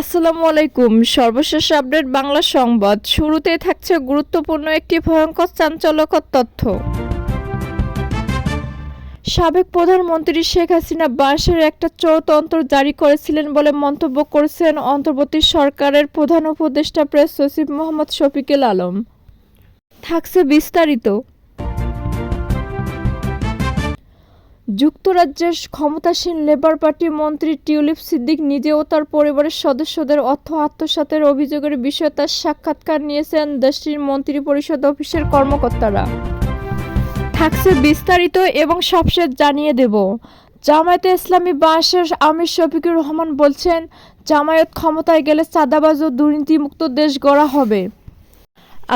আসসালামু আলাইকুম। সর্বশেষ আপডেট বাংলা সংবাদ। শুরুতেই থাকছে গুরুত্বপূর্ণ একটি ভয়ঙ্কর চাঞ্চল্যকর তথ্য। সাবেক প্রধানমন্ত্রী শেখ হাসিনা বাঁশের একটা চৌতন্ত্র জারি করেছিলেন বলে মন্তব্য করেছেন অন্তর্বর্তী সরকারের প্রধান উপদেষ্টা প্রেস সচিব মোহাম্মদ শফিকুল আলম। থাকছে বিস্তারিত। যুক্তরাজ্যের ক্ষমতাসীন লেবার পার্টি মন্ত্রী টিউলিপ সিদ্দিক নিজে ও তার পরিবারের সদস্যদের অর্থ আত্মসাতের অভিযোগের বিষয়ে তার সাক্ষাৎকার নিয়েছেন দেশটির মন্ত্রী পরিষদ অফিসের কর্মকর্তারা। থাকছে বিস্তারিত এবং সবশেষ জানিয়ে দেব। জামায়াতে ইসলামী বাংলাদেশের আমির শফিকুর রহমান বলছেন, জামায়াত ক্ষমতায় গেলে চাঁদাবাজ ও দুর্নীতিমুক্ত দেশ গড়া হবে।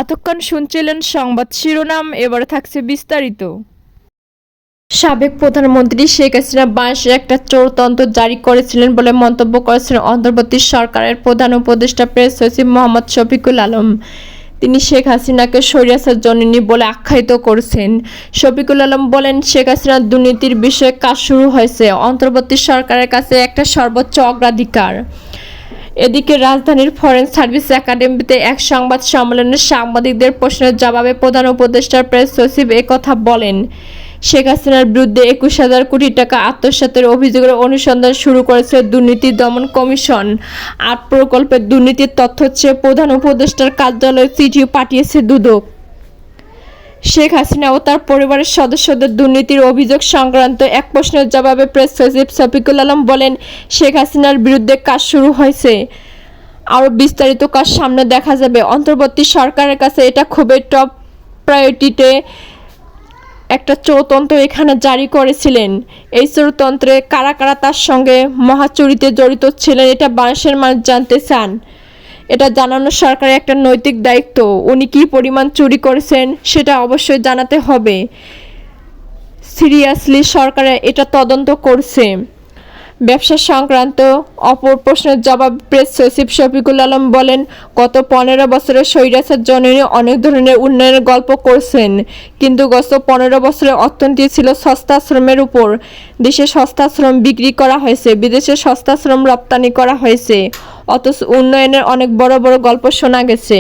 এতক্ষণ শুনছিলেন সংবাদ শিরোনাম, এবারে থাকছে বিস্তারিত। সাবেক প্রধানমন্ত্রী শেখ হাসিনা বাংলাদেশে একটা চোরতন্ত্র জারি করেছিলেন বলে মন্তব্য করেছেন অন্তর্বর্তী সরকারের প্রধান উপদেষ্টা প্রেস সচিব মোহাম্মদ শফিকুল আলম। তিনি শেখ হাসিনাকে স্বৈরাচার জননী বলে আখ্যায়িত করেছেন। শফিকুল আলম বলেন, শেখ হাসিনার দুর্নীতির বিষয়ে কাজ শুরু হয়েছে। অন্তর্বর্তী সরকারের কাছে একটা সর্বোচ্চ অগ্রাধিকার। এদিকে রাজধানীর ফরেন সার্ভিস একাডেমিতে এক সংবাদ সম্মেলনে সাংবাদিকদের প্রশ্নের জবাবে প্রধান উপদেষ্টার প্রেস সচিব কথা বলেন শেখ হাসিনার বিরুদ্ধে একুশ হাজার কোটি টাকা আত্মসাতের অভিযোগের অনুসন্ধান শুরু করেছে দুর্নীতি দমন কমিশন। আট প্রকল্পের দুর্নীতির তথ্য হচ্ছে প্রধান উপদেষ্টার কার্যালয়ে চিঠি পাঠিয়েছে দুদক। শেখ হাসিনা ও তার পরিবারের সদস্যদের দুর্নীতির অভিযোগ সংক্রান্ত এক প্রশ্নের জবাবে প্রেস সচিব শফিকুল আলম বলেন, শেখ হাসিনার বিরুদ্ধে কাজ শুরু হয়েছে। আরও বিস্তারিত কাজ সামনে দেখা যাবে। অন্তর্বর্তী সরকারের কাছে এটা খুবই টপ প্রায়োরিটিতে একটা চৌতন্ত্র এখানে জারি করেছিলেন। এই চৌতন্ত্রে কারা কারা তার সঙ্গে মহাচুরিতে জড়িত ছিলেন, এটা বাংলাদেশের মানুষ জানতে চান। এটা জানানো সরকারের একটা নৈতিক দায়িত্ব। উনি কী পরিমাণ চুরি করেছেন, সেটা অবশ্যই জানাতে হবে। সিরিয়াসলি সরকারে এটা তদন্ত করছে। ব্যবসা সংক্রান্ত অপর প্রশ্নের জবাব প্রেস সচিব শফিকুল আলম বলেন, গত পনেরো বছরে স্বৈরাচার জননী অনেক ধরনের উন্নয়নের গল্প করছেন, কিন্তু গত পনেরো বছরে অর্থনীতি ছিল সস্তা শ্রমের উপর। দেশে সস্তা শ্রম বিক্রি করা হয়েছে, বিদেশে সস্তা শ্রম রপ্তানি করা হয়েছে, অথচ উন্নয়নের অনেক বড় বড় গল্প শোনা গেছে।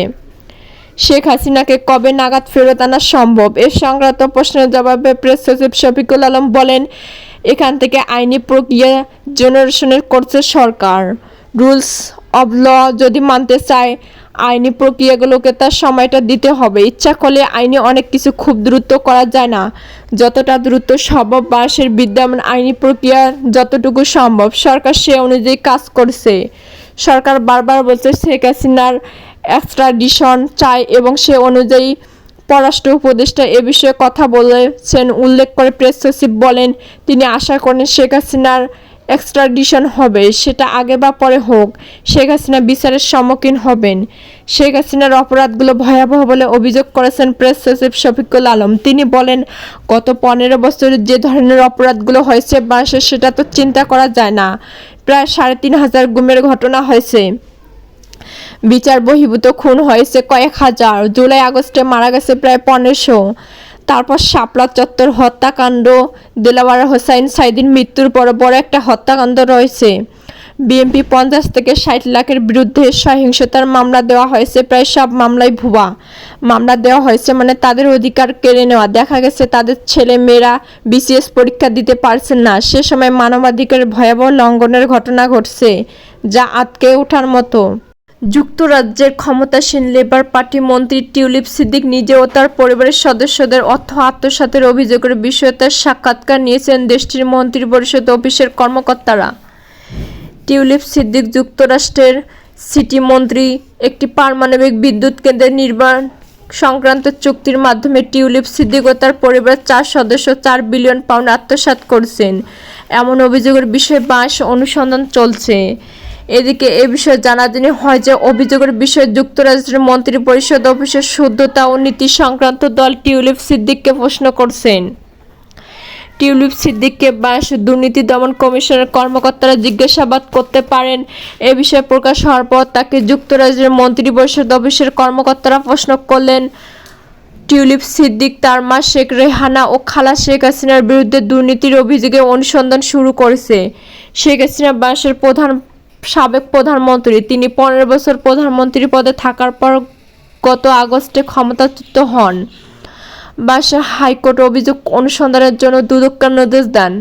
শেখ হাসিনাকে কবে নাগাদ ফেরত আনা সম্ভব? এর সংক্রান্ত প্রশ্নের জবাবে প্রেস সচিব শফিকুল আলম বলেন এখান থেকে আইনি প্রক্রিয়া জেনারেশনের করছে সরকার। রুলস অব ল যদি মানতে চায়, আইনি প্রক্রিয়াগুলোকে তার সময়টা দিতে হবে। ইচ্ছা করলে আইনে অনেক কিছু খুব দ্রুত করা যায় না। যতটা দ্রুত সম্ভব বাসের বিদ্যমান আইনি প্রক্রিয়া যতটুকু সম্ভব। সরকার সে অনুযায়ী কাজ করছে। সরকার বারবার বলছে, শেখ হাসিনার এক্সট্রাডিশন চায় এবং সে অনুযায়ী পররাষ্ট্র উপদেষ্টা এ বিষয়ে কথা বলেছেন। উল্লেখ করে প্রেস সচিব বলেন, তিনি আশা করেন শেখ হাসিনার এক্সট্রাডিশন হবে, সেটা আগে বা পরে হোক। শেখ হাসিনা বিচারের সম্মুখীন হবেন। শেখ হাসিনার অপরাধগুলো ভয়াবহ বলে অভিযোগ করেছেন প্রেস সচিব শফিকুল আলম। তিনি বলেন, গত পনেরো বছরে যে ধরনের অপরাধগুলো হয়েছে বাংলাদেশে সেটা তো চিন্তা করা যায় না। প্রায় সাড়ে তিন হাজার গুমের ঘটনা হয়েছে। বিচার বহির্ভূত খুন হয়েছে কয়েক হাজার। জুলাই আগস্টে মারা গেছে প্রায় পনেরোশো। তারপর শাপলা চত্বর হত্যাকাণ্ড, দেলাওয়ার হোসাইন সাইদিন মৃত্যুর পর বড় একটা হত্যাকাণ্ড রয়েছে। বিএনপি পঞ্চাশ থেকে ষাট লাখের বিরুদ্ধে সহিংসতার মামলা দেওয়া হয়েছে প্রায় সব মামলায় ভুয়া। মামলা দেওয়া হয়েছে মানে তাদের অধিকার কেড়ে নেওয়া। দেখা গেছে তাদের ছেলে মেয়েরা বিসিএস পরীক্ষা দিতে পারছেন না। সে সময় মানবাধিকারের ভয়াবহ লঙ্ঘনের ঘটনা ঘটছে, যা আটকে ওঠার মতো। যুক্তরাজ্যের ক্ষমতাসীন লেবার পার্টি মন্ত্রী টিউলিপ সিদ্দিক নিজে ও তার পরিবারের সদস্যদের অর্থ আত্মসাতের অভিযোগের বিষয়ে তার সাক্ষাৎকার নিয়েছেন দেশটির মন্ত্রী পরিষদ অফিসের কর্মকর্তারা। টিউলিপ সিদ্দিক যুক্তরাষ্ট্রের সিটি মন্ত্রী, একটি পারমাণবিক বিদ্যুৎ কেন্দ্রের নির্মাণ সংক্রান্ত চুক্তির মাধ্যমে টিউলিপ সিদ্দিক ও তার পরিবারের চার সদস্য চার বিলিয়ন পাউন্ড আত্মসাৎ করছেন। এমন অভিযোগের বিষয়ে বাঁশ অনুসন্ধান চলছে। এদিকে এ বিষয়ে জানাজানি হয় যে অভিযোগের বিষয়ে যুক্তরাষ্ট্রের মন্ত্রী পরিষদ অফিসের শুদ্ধতা ও নীতি সংক্রান্ত দল টিউলিপ সিদ্দিককে প্রশ্ন করছেন। টিউলিপ সিদ্দিককে বাস দুর্নীতি দমন কমিশনের কর্মকর্তারা জিজ্ঞাসাবাদ করতে পারেন। এ বিষয়ে প্রকাশ হওয়ার পর তাকে যুক্তরাজ্যের মন্ত্রী পরিষদ অফিসের কর্মকর্তারা প্রশ্ন করলেন। টিউলিপ সিদ্দিক তার মা শেখ, রেহানা ও খালা শেখ হাসিনার বিরুদ্ধে দুর্নীতির অভিযোগে অনুসন্ধান শুরু করেছে। শেখ হাসিনা বাসের প্রধান সাবেক প্রধানমন্ত্রী। তিনি পনেরো বছর প্রধানমন্ত্রী পদে থাকার পর গত আগস্টে ক্ষমতাচ্যুত হন। বাসা হাইকোর্ট অভিযোগ অনুসন্ধানের জন্য দুদককে নির্দেশ দেন।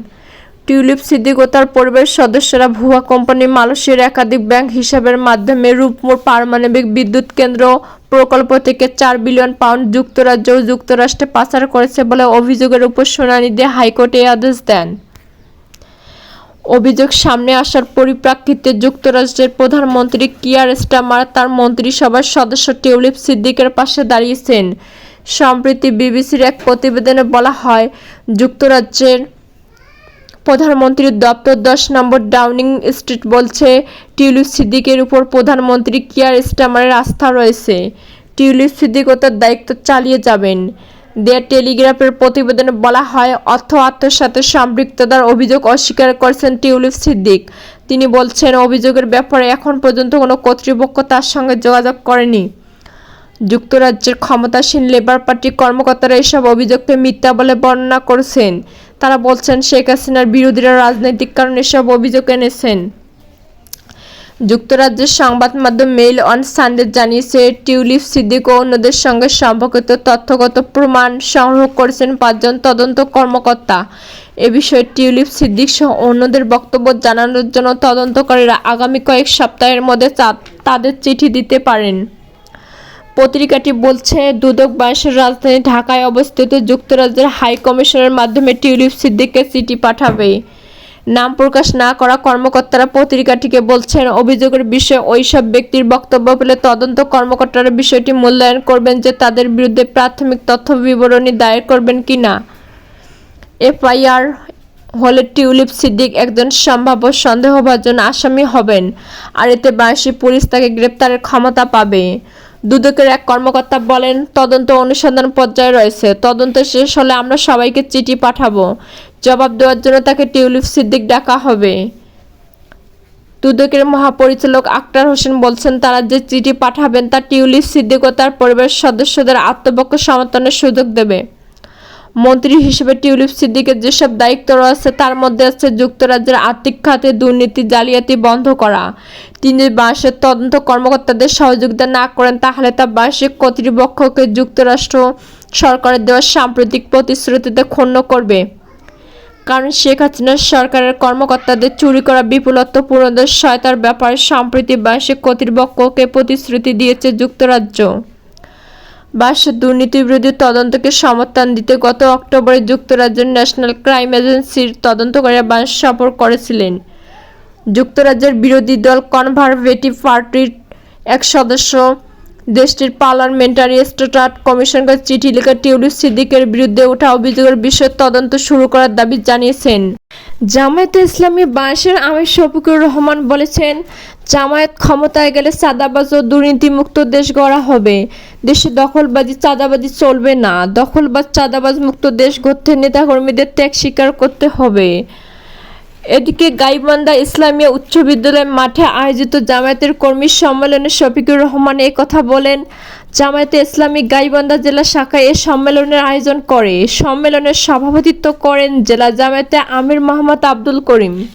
টিউলিপ সিদ্দিক ও তার পরিবারের সদস্যরা ভুয়া কোম্পানি মালয়েশিয়ার একাধিক ব্যাংক হিসাবের মাধ্যমে রূপমোর পারমাণবিক বিদ্যুৎ কেন্দ্র প্রকল্প থেকে চার বিলিয়ন পাউন্ড যুক্তরাজ্য ও যুক্তরাষ্ট্রে পাচার করেছে বলে অভিযোগের উপর শুনানি দিয়ে হাইকোর্টে আদেশ দেন। অভিযোগ সামনে আসার পরিপ্রেক্ষিতে যুক্তরাষ্ট্রের প্রধানমন্ত্রী কিয়ার স্টামার তার মন্ত্রিসভার সদস্য টিউলিপ সিদ্দিকের পাশে দাঁড়িয়েছেন। সম্প্রতি বিবিসির এক প্রতিবেদনে বলা হয়, যুক্তরাজ্যের প্রধানমন্ত্রীর দপ্তর দশ নম্বর ডাউনিং স্ট্রিট বলছে, টিউলিপ সিদ্দিকের উপর প্রধানমন্ত্রী কিয়ার স্টামারের আস্থা রয়েছে। টিউলিপ সিদ্দিক ও তার দায়িত্ব চালিয়ে যাবেন। দেয়ার টেলিগ্রাফের প্রতিবেদনে বলা হয়, অর্থ আত্মসাতে সম্পৃক্ততার অভিযোগ অস্বীকার করেছেন টিউলিপ সিদ্দিক। তিনি বলছেন, অভিযোগের ব্যাপারে এখন পর্যন্ত কোনো কর্তৃপক্ষ তার সঙ্গে যোগাযোগ করেনি। যুক্তরাজ্যের ক্ষমতাসীন লেবার পার্টির কর্মকর্তারা এসব অভিযোগকে মিথ্যা বলে বর্ণনা করেছেন। তারা বলছেন, শেখ হাসিনার বিরোধীরা রাজনৈতিক কারণে এসব অভিযোগ এনেছেন। যুক্তরাজ্যের সংবাদ মাধ্যম মেইল অন সানডে জানিয়েছে, টিউলিপ সিদ্দিক ও অন্যদের সঙ্গে সম্পর্কিত তথ্যগত প্রমাণ সংগ্রহ করেছেন পাঁচজন তদন্ত কর্মকর্তা। এ বিষয়ে টিউলিপ সিদ্দিক সহ অন্যদের বক্তব্য জানানোর জন্য তদন্তকারীরা আগামী কয়েক সপ্তাহের মধ্যে তাদের চিঠি দিতে পারেন। পত্রিকাটি বলছে, দুদক বাংলাদেশের রাজধানী ঢাকায় অবস্থিত যুক্তরাজ্যের হাই কমিশনের মাধ্যমে টিউলিপ সিদ্দিককে চিঠি পাঠাবে। নাম প্রকাশ না করা কর্মকর্তারা পত্রিকাটিকে বলছেন, অভিযোগের বিষয়ে ওইসব ব্যক্তির বক্তব্য পেলে তদন্ত কর্মকর্তারা বিষয়টি মূল্যায়ন করবেন যে তাদের বিরুদ্ধে প্রাথমিক তথ্য বিবরণী দায়ের করবেন কিনা এফআইআর হলে টিউলিপ সিদ্দিক একজন সম্ভাব্য সন্দেহভাজন আসামি হবেন, আর এতে বাংলাদেশি পুলিশ তাকে গ্রেপ্তারের ক্ষমতা পাবে। দুদকের এক কর্মকর্তা বলেন, তদন্ত অনুসন্ধান পর্যায়ে রয়েছে, তদন্ত শেষ হলে আমরা সবাইকে চিঠি পাঠাবো। জবাব দেওয়ার জন্য তাকে টিউলিপ সিদ্দিক ডাকা হবে। দুদকের মহাপরিচালক আক্তার হোসেন বলছেন, তারা যে চিঠি পাঠাবেন তা টিউলিপ সিদ্দিক ও তার পরিবারের সদস্যদের আত্মপক্ষ সমর্থনের সুযোগ দেবে। মন্ত্রী হিসেবে টিউলিপ সিদ্দিকের যেসব দায়িত্ব রয়েছে, তার মধ্যে আছে যুক্তরাজ্যের আর্থিক খাতে দুর্নীতি, জালিয়াতি বন্ধ করা। তিনি বাংলাদেশের তদন্ত কর্মকর্তাদের সহযোগিতা না করেন, তাহলে তা বার্ষিক কর্তৃপক্ষকে যুক্তরাষ্ট্র সরকারের দেওয়া সাম্প্রতিক প্রতিশ্রুতিতে ক্ষুণ্ণ করবে। কারণ শেখ হাসিনার সরকারের কর্মকর্তাদের চুরি করা বিপুলত্ব পূরণের সহায়তার ব্যাপারে সম্প্রতি বার্ষিক কর্তৃপক্ষকে প্রতিশ্রুতি দিয়েছে যুক্তরাজ্য। বার্ষিক দুর্নীতি বিরোধী তদন্তকে সমর্থন দিতে গত অক্টোবরে যুক্তরাজ্যের ন্যাশনাল ক্রাইম এজেন্সির তদন্তকারীরা বাংলাদেশ সফর করেছিলেন। যুক্তরাজ্যের বিরোধী দল কনভারভেটিভ পার্টির এক সদস্য দেশটির পার্লামেন্টারি স্ট্যাটাট কমিশনকে চিঠি লিখে টিউলিপ সিদ্দিকের বিরুদ্ধে ওঠা অভিযোগের বিষয়ে তদন্ত শুরু করার দাবি জানিয়েছেন। জামায়াতে ইসলামী বাংলাদেশের আমির শফিকুর রহমান বলেছেন, জামায়াত ক্ষমতায় গেলে চাঁদাবাজ ও দুর্নীতিমুক্ত দেশ গড়া হবে। দেশে দখলবাজি, চাঁদাবাজি চলবে না। দখলবাজ চাঁদাবাজ মুক্ত দেশ গড়তে নেতাকর্মীদের ত্যাগ স্বীকার করতে হবে। এদিকে গাইবান্ধা ইসলামিয়া উচ্চ বিদ্যালয়ের মাঠে আয়োজিত জামায়াতের কর্মী সম্মেলনে শফিকুর রহমান কথা বলেন, জামায়াতে ইসলামী গাইবান্ধা জেলা শাখায় এ সম্মেলনের আয়োজন করে। সম্মেলনের সভাপতিত্ব করেন জেলা জামায়াতে আমির মোহাম্মদ আব্দুল করিম।